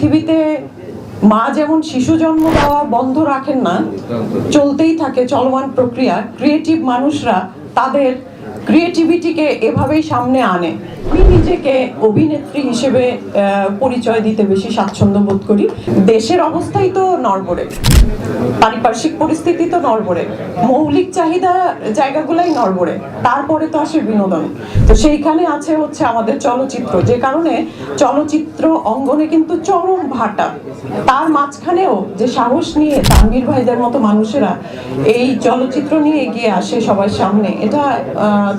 পৃথিবীতে মা যেমন শিশু জন্ম দেওয়া বন্ধ রাখেন না, চলতেই থাকে চলমান প্রক্রিয়া ক্রিয়েটিভ মানুষরা তাদের ক্রিয়েটিভিটিকে এভাবেই সামনে আনে। আমি নিজেকে অভিনেত্রী হিসেবে পরিচয় দিতে বেশি স্বাচ্ছন্দ্য বোধ করি। দেশের অবস্থাই তো নড়বড়ে। পারিপার্শ্বিক পরিস্থিতি তো নড়বড়ে। মৌলিক চাহিদা জায়গাগুলাই নড়বড়ে। তারপরে তো আসে বিনোদন। তো সেইখানে আছে হচ্ছে আমাদের চলচ্চিত্র। যে কারণে চলচ্চিত্র অঙ্গনে কিন্তু চরম ভাটা। তার মাঝখানেও যে সাহস নিয়ে তানভীর ভাইদের মতো মানুষেরা এই চলচ্চিত্র নিয়ে এগিয়ে আসে সবার সামনে, এটা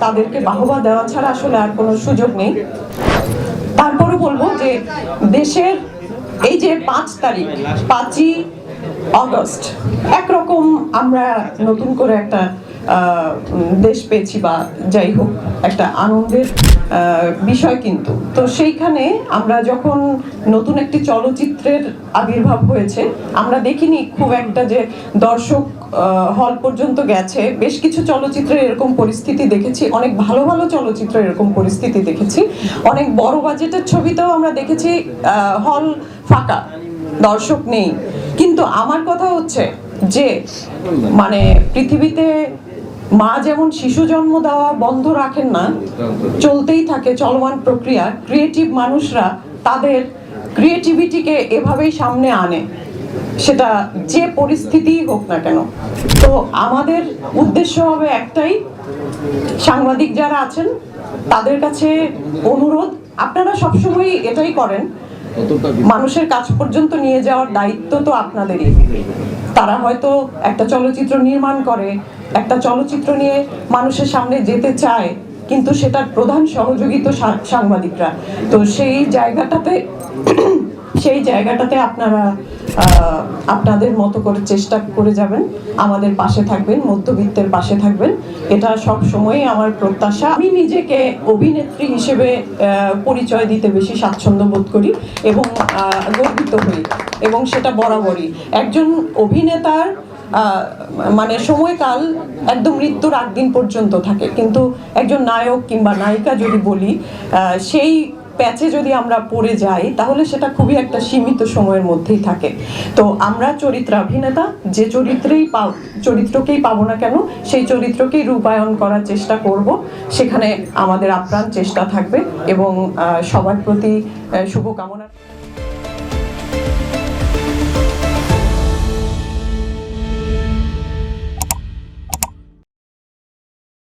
তাদেরকে বাহবা দেওয়া ছাড়া আসলে আর কোনো সুযোগ নেই। তারপরে বলব যে দেশের এই যে পাঁচ তারিখ, পাঁচই অগস্ট একরকম আমরা নতুন করে একটা দেশ পেয়েছি বা যাই হোক, একটা আনন্দের বিষয় কিন্তু। তো সেইখানে আমরা যখন নতুন একটি চলচ্চিত্রের আবির্ভাব হয়েছে, আমরা দেখিনি খুব একটা যে দর্শক হল পর্যন্ত গেছে। বেশ কিছু চলচ্চিত্রের এরকম পরিস্থিতি দেখেছি, অনেক ভালো ভালো চলচ্চিত্র এরকম পরিস্থিতি দেখেছি। অনেক বড় বাজেটের ছবিতেও আমরা দেখেছি হল ফাঁকা, দর্শক নেই। কিন্তু আমার কথা হচ্ছে যে মানে পৃথিবীতে মা যেমন শিশু জন্ম দেওয়া বন্ধ রাখেন না, চলতেই থাকে চলমান প্রক্রিয়া ক্রিয়েটিভ মানুষরা তাদের ক্রিয়েটিভিটিকে এভাবেই সামনে আনে, সেটা যে পরিস্থিতিই হোক না কেন। তো আমাদের উদ্দেশ্য হবে একটাই, সাংবাদিক যারা আছেন, তাদের কাছে অনুরোধ, আপনারা সবসময় এটাই করেন মানুষের কাজ পর্যন্ত নিয়ে যাওয়ার দায়িত্ব তো আপনাদেরই। তারা হয়তো একটা চলচ্চিত্র নির্মাণ করে, একটা চলচ্চিত্র নিয়ে মানুষের সামনে যেতে চায়, কিন্তু সেটার প্রধান সহযোগী তো সাংবাদিকরা। তো সেই জায়গাটাতে সেই জায়গাটাতে আপনারা আপনাদের মতো করে চেষ্টা করে যাবেন। আমাদের পাশে থাকবেন, মধ্যবিত্তের পাশে থাকবেন। এটা সব সময়ই আমার প্রত্যাশা। আমি নিজেকে অভিনেত্রী হিসেবে পরিচয় দিতে বেশি স্বাচ্ছন্দ্য বোধ করি এবং গর্বিত হই এবং সেটা বরাবরই। একজন অভিনেতার মানে সময়কাল একদম মৃত্যুর আগ দিন পর্যন্ত থাকে। কিন্তু একজন নায়ক কিংবা নায়িকা যদি বলি সেই প্যাচে যদি আমরা পড়ে যাই, তাহলে সেটা খুবই একটা সীমিত সময়ের মধ্যেই থাকে। তো আমরা চরিত্রাভিনেতা যে চরিত্রেই পাও, চরিত্রকেই পাবো না কেন, সেই চরিত্রকেই রূপায়ণ করার চেষ্টা করব। সেখানে আমাদের আপ্রাণ চেষ্টা থাকবে এবং সবার প্রতি শুভকামনা।